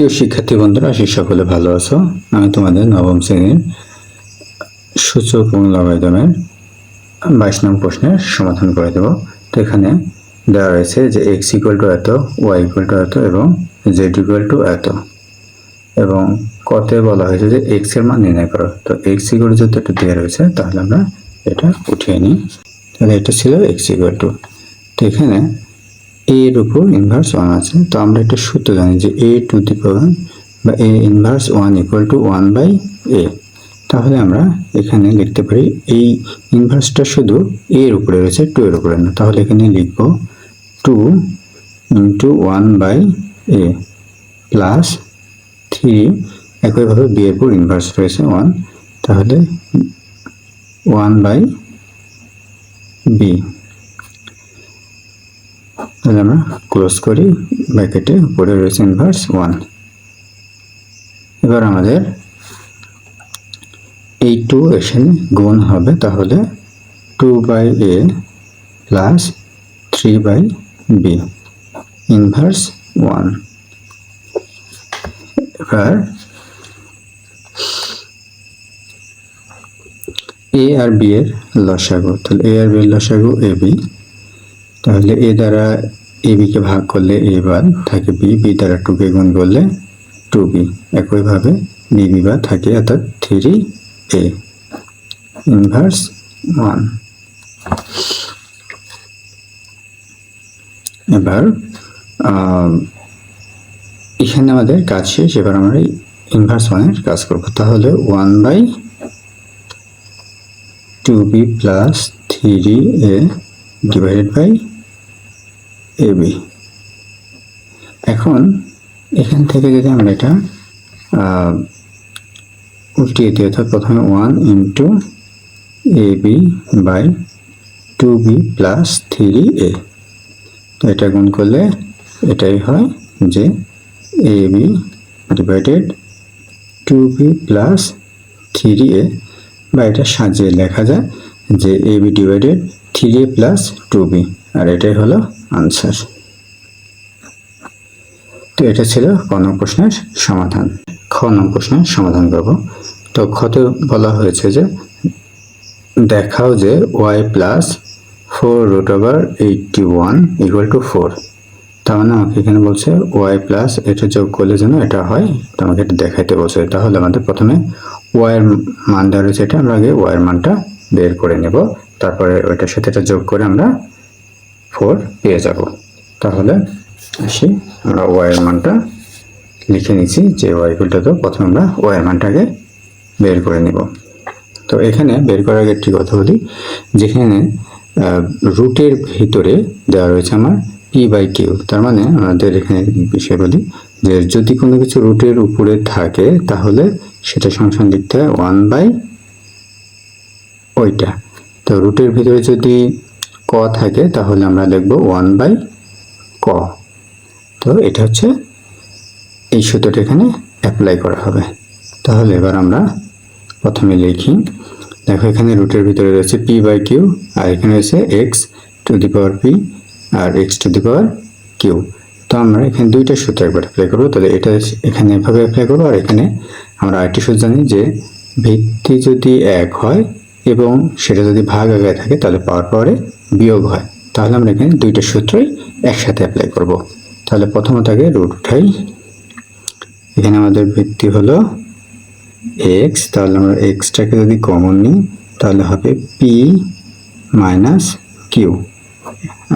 প্রিয় শিক্ষার্থী বন্ধুরা, আশি সকলে ভালো আছো। আমি তোমাদের নবম শ্রেণির সূচক এবং বাইশ নং প্রশ্নের সমাধান করে দেব। তো এখানে দেওয়া রয়েছে যে এক্স ইকুয়াল টু এত ওয়াই ইকুয়াল টু এত এবং জেড ইকুয়াল টু এত। এবং কতে বলা হয়েছে যে এক্সের মান নির্ণয় করো। তো এক্স ইকুয়াল যদি একটু দেওয়া রয়েছে, তাহলে আমরা এটা উঠিয়ে নিই। তাহলে এটা ছিল এক্স ইকুয়াল টু তো এখানে এর উপর ইনভার্স ওয়ান আছে। তো আমরা একটা সূত্র জানি যে এ টু দি পাওয়ার বা A inverse one equal to one by A তাহলে আমরা এখানে লিখতে পারি এই ইনভার্সটা শুধু এর উপরে রয়েছে টু এর উপরে না। তাহলে এখানে লিখব two into one by A plus three একইভাবে বি এর উপর ইনভার্স রয়েছে ওয়ান তাহলে ওয়ান বাই বি তাহলে আমরা ক্লোজ করি ব্র্যাকেটে উপরে রয়েছে ইনভার্স ওয়ান এবার আমাদের এই টু এখানে গুণ হবে, তাহলে two by A plus three by B inverse one এবার এ আর বি এর লসাগু, তাহলে এ আর বি এর লসাগু এ বি তাহলে এ দ্বারা এ বিকে ভাগ করলে এ বার থাকে বি বি দ্বারা টুকে গুণ করলে টু বি একইভাবে বি বি বার থাকে অর্থাৎ থ্রি এ ইনভার্স ওয়ান এবার এখানে আমাদের কাজ শেষ। এবার আমরা ইনভার্স ওয়ানের কাজ করব। তাহলে one by two B plus three A divided by A B এখন এখান থেকে যদি আমরা এটা উল্টিয়ে দিই, অর্থাৎ প্রথমে one into A B by two B plus three A তো এটা গুণ করলে এটাই হয় যে A B divided two B plus three A বা এটা সাজিয়ে লেখা যায় যে A B divided three A plus two B আর এটাই হলো আনসার তো এটা ছিল ক নং প্রশ্নের সমাধান। খ নং প্রশ্নের সমাধান করব। তো ক্ষতে বলা হয়েছে যে, দেখাও যে Y plus four root over eighty one equal to four তার মানে আমাকে এখানে বলছে ওয়াই প্লাস এটা যোগ করলে যেন এটা হয়, তো আমাকে এটা দেখাইতে বলছে। তাহলে আমাদের প্রথমে ওয়াইয়ের মান দেওয়া রয়েছে এটা, আমরা আগে ওয়াইয়ের মানটা বের করে নেব। তারপরে ওইটার সাথে এটা যোগ করে আমরা ফোর পেয়ে যাব। তাহলে আসি, আমরা ওয়াইয়ের মানটা লিখে নিচ্ছি, যে ওয়াই ইকুয়ালটা তো প্রথমে আমরা ওয়াইয়ের মানটাকে বের করে নিব। তো এখানে বের করার আগে একটি কথা বলি, যেখানে রুটের ভিতরে দেওয়া রয়েছে আমার পি বাই কিউ তার মানে আমাদের এখানে বিষয় বলি যে যদি কোনো কিছু রুটের উপরে থাকে, তাহলে সেটা সংসান লিখতে হয় ওয়ান বাই ওইটা। তো রুটের ভিতরে যদি ক থাকে, তাহলে আমরা লিখব ওয়ান বাই ক। তো এটা হচ্ছে এই সূত্রটা এখানে অ্যাপ্লাই করা হবে। তাহলে এবার আমরা প্রথমে লিখি। দেখো, এখানে রুটের ভিতরে রয়েছে পি বাই কিউ আর এখানে রয়েছে X to the power P R X to the power Q তো আমরা এখানে দুইটা সূত্র একবার অ্যাপ্লাই করব। তাহলে এটা এখানে এভাবে অ্যাপ্লাই করব, আর এখানে আমরা আরেকটি সূত্র জানি যে ভিত্তি যদি এক হয় এবং সেটা যদি ভাগ আগে থাকে, তাহলে পাওয়ার পাওয়ারে বিয়োগ হয়। তাহলে আমরা এখানে দুইটা সূত্রই একসাথে অ্যাপ্লাই করব। তাহলে প্রথমত আগে রুট উঠাই এখানে আমাদের ভিত্তি হলো এক্স তাহলে আমরা এক্সটাকে যদি কমন নিই, তাহলে হবে পি মাইনাস কিউ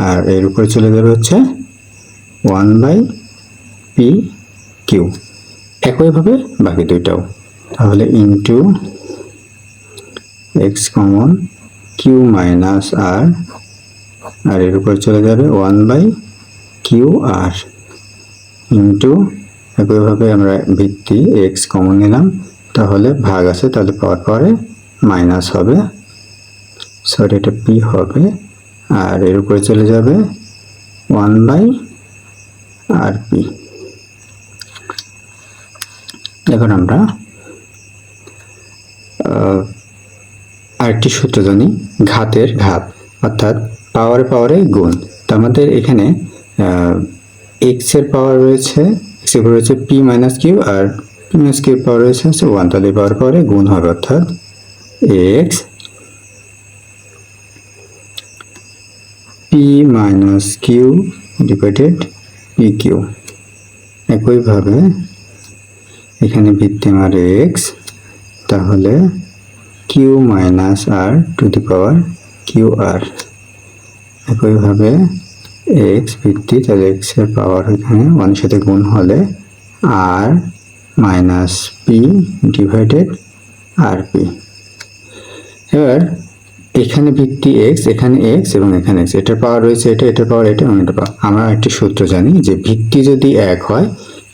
আর এর উপরে চলে যাবে হচ্ছে ওয়ান বাই পি কিউ একইভাবে বাকি দুইটাও। তাহলে into X common Q minus R R এর উপরে চলে যাবে one by Q R into একইভাবে আমরা ভিত্তি এক্স কমন নিলাম, তাহলে ভাগ আছে, তাহলে পাওয়ার পরে মাইনাস হবে। সরি এটা পি হবে, আর এর উপরে চলে যাবে ওয়ান বাই আর পি এখন আমরা আরেকটি সূত্র জানি ঘাতের ঘাত, অর্থাৎ পাওয়ারে পাওয়ারে গুণ। তো আমাদের এখানে এক্সের পাওয়ার রয়েছে এক্সের পরে হচ্ছে পি মাইনাস কিউ আর পি মাইনাস কিউ পাওয়ার রয়েছে হচ্ছে ওয়ান তাহলে পাওয়ার পরে গুণ হবে, অর্থাৎ X P minus Q divided P Q একইভাবে এখানে ভিত্তি আমার এক্স তাহলে Q minus R to the power Q R. একইভাবে এক্স ভিত্তি তাহলে এক্সের পাওয়ার এখানে ওয়ানের সাথে গুণ হলে R minus P divided R P. এবার এখানে ভিত্তি এক্স, এখানে এক্স এবং এখানে এক্স, এটার পাওয়ার রয়েছে এটা, এটার পাওয়ার এটা এবং এটা পাওয়ার। আমরা একটি সূত্র জানি যে ভিত্তি যদি এক হয়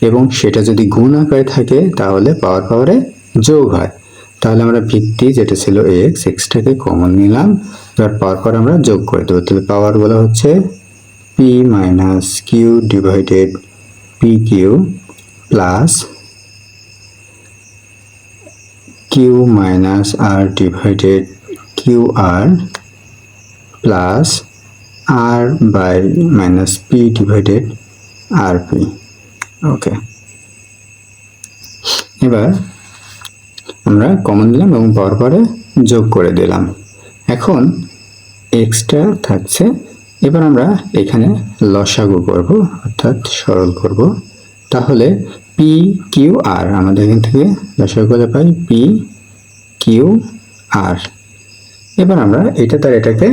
এবং সেটা যদি গুণ আকারে থাকে তাহলে পাওয়ার পাওয়ারে যোগ হয়। তাহলে আমরা ভিত্তি যেটা ছিল এক্স এক্সটাকে কমন নিলাম। এবার পাওয়ার পর আমরা যোগ করে দেবো। তাহলে পাওয়ারগুলো হচ্ছে P minus Q divided P Q plus Q minus R divided Q R plus R by minus P divided R P okay এবার আমরা কমন দিলাম এবং পর পরে যোগ করে দিলাম। এখন এক্সট্রা থাকছে। এবার আমরা এখানে লসাগু করব, অর্থাৎ সরল করব। তাহলে পি কিউ আর আমাদের এখান থেকে লসাগু করে পাই পি কিউ আর এবার আমরা এটা তার এটাকে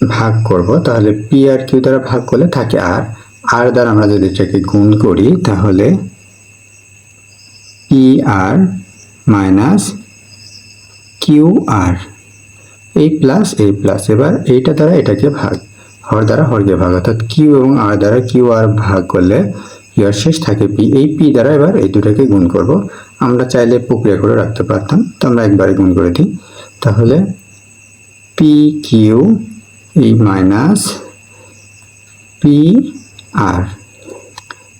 ভাগ করব। তাহলে পি আর কিউ দ্বারা ভাগ করলে থাকে আর আর দ্বারা আমরা যদি এটাকে গুণ করি, তাহলে P R minus Q R এই প্লাস এই প্লাস এবার এইটা দ্বারা এটাকে ভাগ, হর দ্বারা হরকে ভাগ, অর্থাৎ কিউ এবং আর দ্বারা কিউ আর ভাগ করলে ইয়ার শেষ থাকে পি এই পি দ্বারা এবার এই দুটাকে গুণ করব। আমরা চাইলে প্রক্রিয়া করে রাখতে পারতাম, তো আমরা একবারে গুণ করে দিই। তাহলে পি কিউ এই মাইনাস পি আর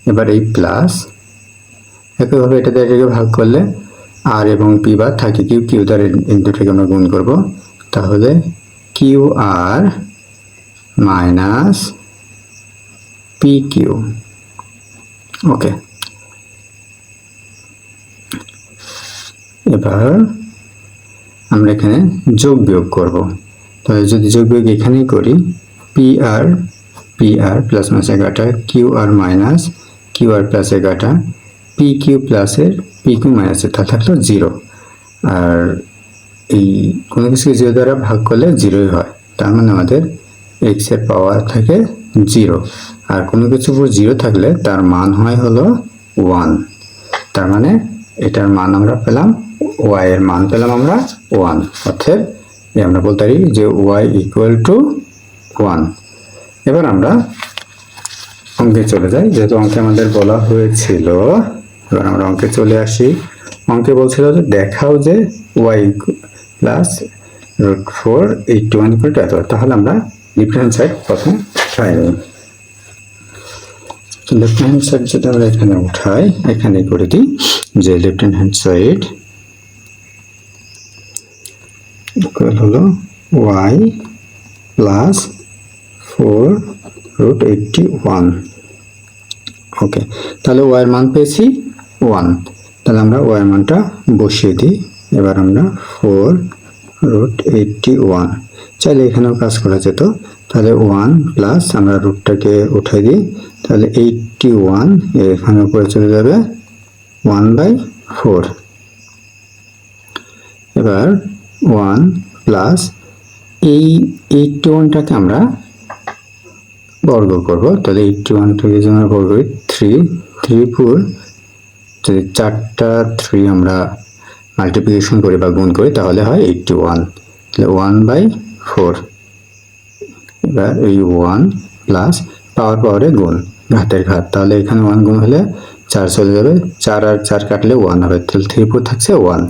এবার এই প্লাস একইভাবে এটা দিয়ে এটাকে ভাগ করলে আর এবং পি বার থাকে কিউ কিউ দ্বারা দুটোকে আমরা গুণ করব। তাহলে Q R minus P Q okay এবার আমরা এখানে যোগ বিয়োগ করব। তাহলে যদি যোগ বিয়োগ এখানেই করি P R P R plus minus এগারোটা Q R minus Q R plus এগারোটা পি কিউ প্লাসের পি কিউ মাইনাসের তা থাকল জিরো আর এই কোনো কিছুকে জিরো দ্বারা ভাগ করলে জিরোই হয়। তার মানে আমাদের এক্সের পাওয়ার থাকে জিরো আর কোনো উপর জিরো থাকলে তার মান হয় হলো ওয়ান তার মানে এটার মান আমরা পেলাম ওয়াই এর মান পেলাম আমরা ওয়ান অর্থাৎ আমরা বলতে পারি যে ওয়াই ইকুয়াল টু ওয়ান এবার আমরা অঙ্কে চলে যাই। যেহেতু অঙ্কে আমাদের বলা হয়েছিল এবার আমরা অঙ্কে চলে আসি। অঙ্কে বলছিল যে, দেখাও যে Y plus root four eight one equal to এত তাহলে আমরা লেফট হ্যান্ড সাইড প্রথমে ট্রাই নিই লেফট হ্যান্ড সাইড যদি আমরা এখানে উঠাই, এখানে করে দিই যে লেফট হ্যান্ড সাইড ইকুয়াল হলো Y plus four root eighty one okay তাহলে ওয়াইয়ের মান পেয়েছি ওয়ান। তাহলে আমরা ওয়াইয়ের মানটা বসিয়ে দিই। এবার আমরা ফোর রুট এইটটি ওয়ান। চাইলে এখানেও কাজ করা যেত। তাহলে ওয়ান প্লাস আমরা রুটটাকে উঠাই দিই। তাহলে এইটটি ওয়ান এখানে উপরে চলে যাবে ওয়ান বাই ফোর। এবার ওয়ান প্লাস এই এইটটি ওয়ানটাকে আমরা বর্গ করব। তাহলে এইটটি ওয়ানটাকে যদি আমরা বর্গ করি থ্রি থ্রি ফোর যদি চারটা থ্রি আমরা মাল্টিপ্লিকেশন করি বা গুণ করি, তাহলে হয় এইটটি ওয়ান তাহলে ওয়ান বাই ফোর এবার এই ওয়ান প্লাস পাওয়ার পাওয়ারে গুণ, ঘাতের ঘাত। তাহলে এখানে ওয়ান গুণ হলে চার চলে যাবে। চার আর চার কাটলে ওয়ান হবে। তাহলে থ্রি ফোর থাকছে ওয়ান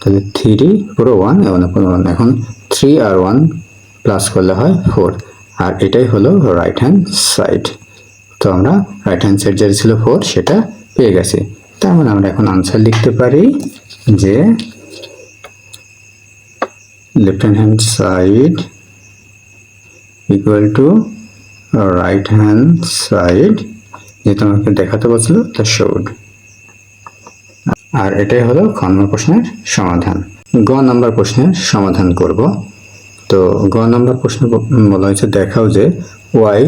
তাহলে থ্রি পুরো ওয়ান এবং ওয়ান এখন থ্রি আর ওয়ান প্লাস করলে হয় ফোর আর এটাই হলো রাইট হ্যান্ড সাইড তো আমরা রাইট হ্যান্ড সাইড যেটা ছিল ফোর সেটা পেয়ে গেছি। মানে আমরা এখন আনসার লিখতে পারি যে left hand side equal to right hand side যেহেতু আমাকে দেখাতে বলছিল তা শোড আর এটাই হলো খ নম্বর প্রশ্নের সমাধান। গ নম্বর প্রশ্নের সমাধান করব। তো গ নম্বর প্রশ্ন বলা হয়েছে, দেখাও যে Y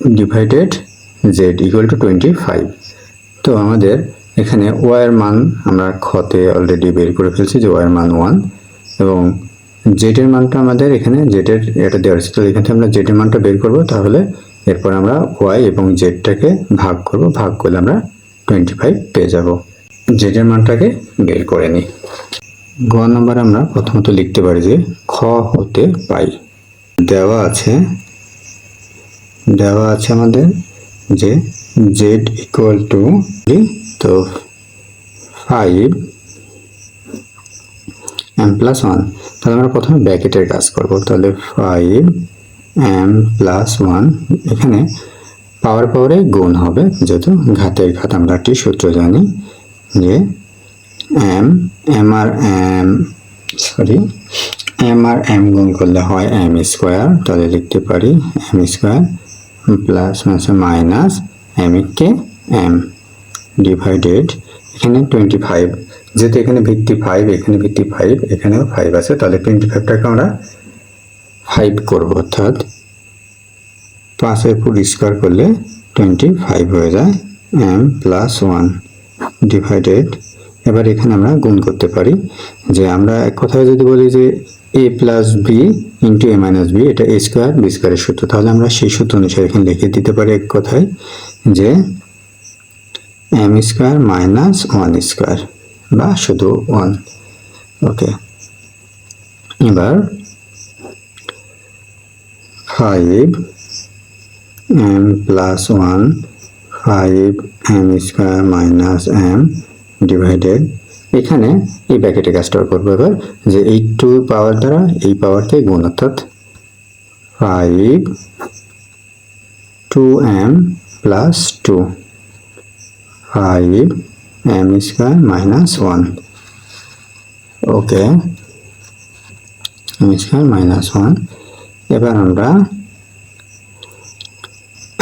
divided Z equal to twenty five তো আমাদের এখানে ওয়াই এর মান আমরা খতে অলরেডি বের করে ফেলছি যে ওয়াই এর মান ওয়ান এবং জেড এর মানটা আমাদের এখানে জেড এর এটা দেওয়া আছে। তো এখান থেকে আমরা জেড এর মানটা বের করব, তাহলে এরপর আমরা ওয়াই এবং জেডটাকে ভাগ করব, ভাগ করলে আমরা টোয়েন্টি ফাইভ পেয়ে যাব। জেড এর মানটাকে বের করে নিই গ নাম্বার আমরা প্রথমত লিখতে পারি যে খ হতে পাই। দেওয়া আছে দেওয়া আছে আমাদের যে জেড ইকুয়াল টু তো ফাইভ এম প্লাস ওয়ান তাহলে আমরা প্রথমে ব্র্যাকেটের কাজ করব। তাহলে ফাইভ এম প্লাস ওয়ান এখানে পাওয়ার পাওয়ারে গুণ হবে, যেহেতু ঘাতের ঘাত, আমরা একটি সূত্র জানি যে এম এম আর এম সরি এম আর এম গুণ করলে হয় এম স্কোয়ার তাহলে লিখতে পারি M square plus minus M কে এম ডিভাইডেড এখানে টোয়েন্টি ফাইভ যেহেতু এখানে ভিত্তি ফাইভ এখানে ভিত্তি ফাইভ এখানেও ফাইভ আছে, তাহলে টোয়েন্টি ফাইভটাকে আমরা ফাইভ করব অর্থাৎ পাঁচের ফুট স্কোয়ার করলে টোয়েন্টি ফাইভ হয়ে যায় এম প্লাস ওয়ান ডিভাইডেড এবার এখানে আমরা গুণ করতে পারি যে আমরা এক কথায় যদি বলি যে A plus B into A minus B এটা এ স্কোয়ার বি স্কোয়ারের সূত্র, তাহলে আমরা সেই সূত্র অনুসারে এখানে লিখে দিতে পারি এক কথায় যে M square minus one square বা শুধু ওয়ান ওকে এবার five M plus one five M square minus M divided এখানে এই ব্যাকেটে কাজটা করব এবার, যে এই টু পাওয়ার দ্বারা এই পাওয়ারকে গুণ অর্থাৎ five two M plus two five M square minus one okay M square minus one এবার আমরা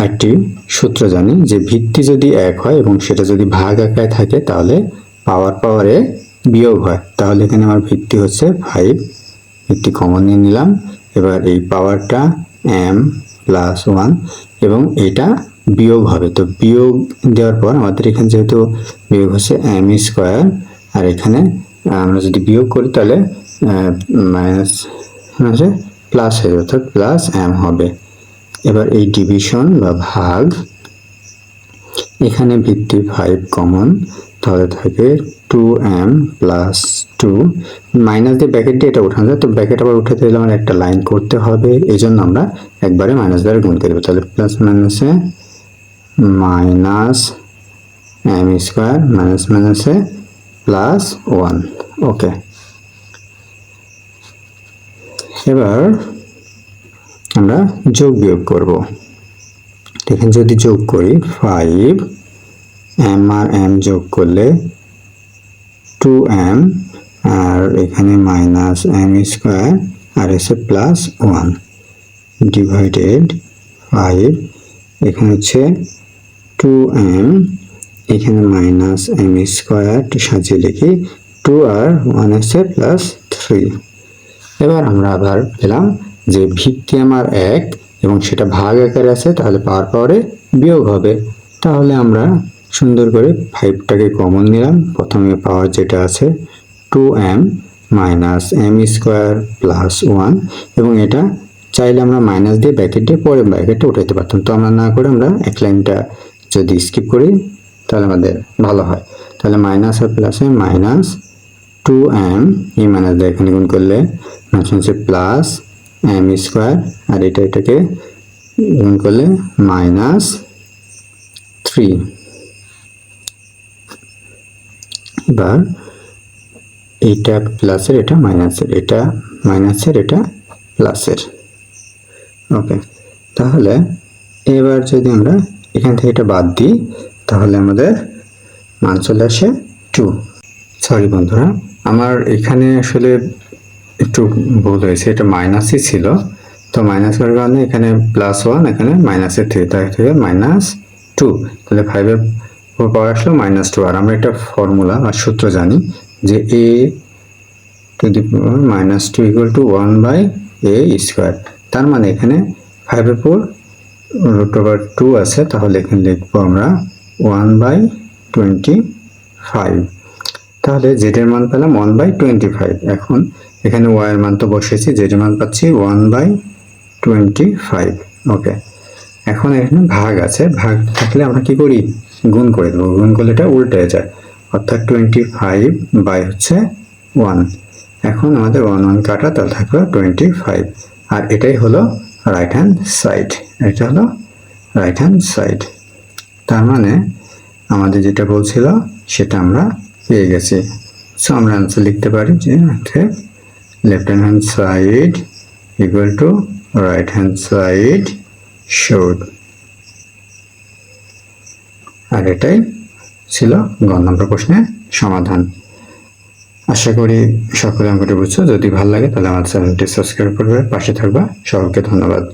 একটি সূত্র জানি যে ভিত্তি যদি এক হয় এবং সেটা যদি ভাগ আকারে থাকে, তাহলে পাওয়ার পাওয়ারে বিয়োগ হয়। তাহলে এখানে আমার ভিত্তি হচ্ছে ফাইভ ভিত্তি কমন নিয়ে নিলাম। এবার এই পাওয়ারটা এম প্লাস ওয়ান এবং এটা বিয়োগ হবে। তো বিয়োগ দেওয়ার পর আমাদের এখানে যেহেতু বিয়োগ হচ্ছে এম স্কোয়ার আর এখানে আমরা যদি বিয়োগ করি তাহলে মাইনাস হচ্ছে প্লাস হয়ে যাবে, অর্থাৎ প্লাস এম হবে। এবার এই ডিভিশন বা ভাগ, এখানে ভিত্তি ফাইভ কমন তাহলে থাকে two M plus two minus দিয়ে ব্যাকেট দিয়ে এটা উঠানো যায়। তো ব্যাকেট আবার উঠাতে গেলে আমার একটা লাইন করতে হবে এই জন্য আমরা একবারে মাইনাস দ্বারা গুণ করব তাহলে প্লাস মাইনাসে মাইনাস এম স্কোয়ার মাইনাস মাইনাসে প্লাস ওয়ান। ওকে। এবার আমরা যোগ বিয়োগ করব। এখানে যদি যোগ করি ফাইভ এম আর এম যোগ করলে টু এম আর এখানে মাইনাস এম স্কোয়ার আর এসে প্লাস ওয়ান ডিভাইডেড ফাইভ এখানে হচ্ছে টু এম এখানে মাইনাস এম স্কোয়ার সাজিয়ে লিখি টু আর ওয়ান এসে প্লাস থ্রি এবার আমরা আবার পেলাম যে ভিত্তি আমার এক এবং সেটা ভাগ আকারে আছে, তাহলে পাওয়ার পাওয়ারে বিয়োগ হবে। তাহলে আমরা সুন্দর করে ফাইভটাকে কমন নিলাম। প্রথমে পাওয়ার যেটা আছে two M minus M square plus one এবং এটা চাইলে আমরা মাইনাস দিয়ে ব্যাকেট দিয়ে পরে ব্যাকেটে উঠাইতে পারতাম। তো আমরা না করে আমরা এক লাইনটা যদি স্কিপ করি, তাহলে আমাদের ভালো হয়। তাহলে মাইনাস আর প্লাসে মাইনাস টু এম এই মাইনাস এখানে গুণ করলে মাইনাস হচ্ছে প্লাস এম স্কোয়ার আর এটা এটাকে গুণ করলে মাইনাস থ্রি এবার এইটা প্লাসের এটা মাইনাসের এটা মাইনাসের এটা প্লাসের ওকে তাহলে এবার যদি আমরা এখান থেকে এটা বাদ দিই, তাহলে আমাদের মান চলে আসে টু সরি বন্ধুরা, আমার এখানে আসলে একটু ভুল হয়েছে, এটা মাইনাসই ছিল। তো মাইনাস করার কারণে এখানে প্লাস ওয়ান এখানে মাইনাসের থ্রি তার থেকে মাইনাস টু তাহলে ফাইভের পাওয়ার আসলো মাইনাস টু আর আমরা একটা ফর্মুলা বা সূত্র জানি যে A to the minus two equal to one by A square তার মানে এখানে ফাইভের উপর রুট ওভার টু আছে, তাহলে এখানে লিখব আমরা ওয়ান বাই টোয়েন্টি ফাইভ তাহলে জেডের মান পেলাম ওয়ান বাই টোয়েন্টি ফাইভ এখন এখানে ওয়াইয়ের মান তো বসেছি জেডের মান পাচ্ছি one by twenty five okay এখন এখানে ভাগ আছে, ভাগ থাকলে আমরা কি করি? গুণ করে দেবো। গুণ করলে এটা উল্টে যায়। অর্থাৎ টোয়েন্টি ফাইভ বাই হচ্ছে ওয়ান এখন আমাদের ওয়ান ওয়ান কাটা, তাহলে থাকবে টোয়েন্টি ফাইভ আর এটাই হলো রাইট হ্যান্ড সাইড এটা হলো রাইট হ্যান্ড সাইড তার মানে আমাদের যেটা বলছিল, সেটা আমরা পেয়ে গেছি। সো আমরা আনসার লিখতে পারি যে left hand side equal to right hand side showed আর এটাই ছিল গ নম্বর প্রশ্নের সমাধান। আশা করি সকলে অঙ্কটি বুঝছ। যদি ভালো লাগে তাহলে আমার চ্যানেলটি সাবস্ক্রাইব করবে, পাশে থাকবা। সকলকে ধন্যবাদ।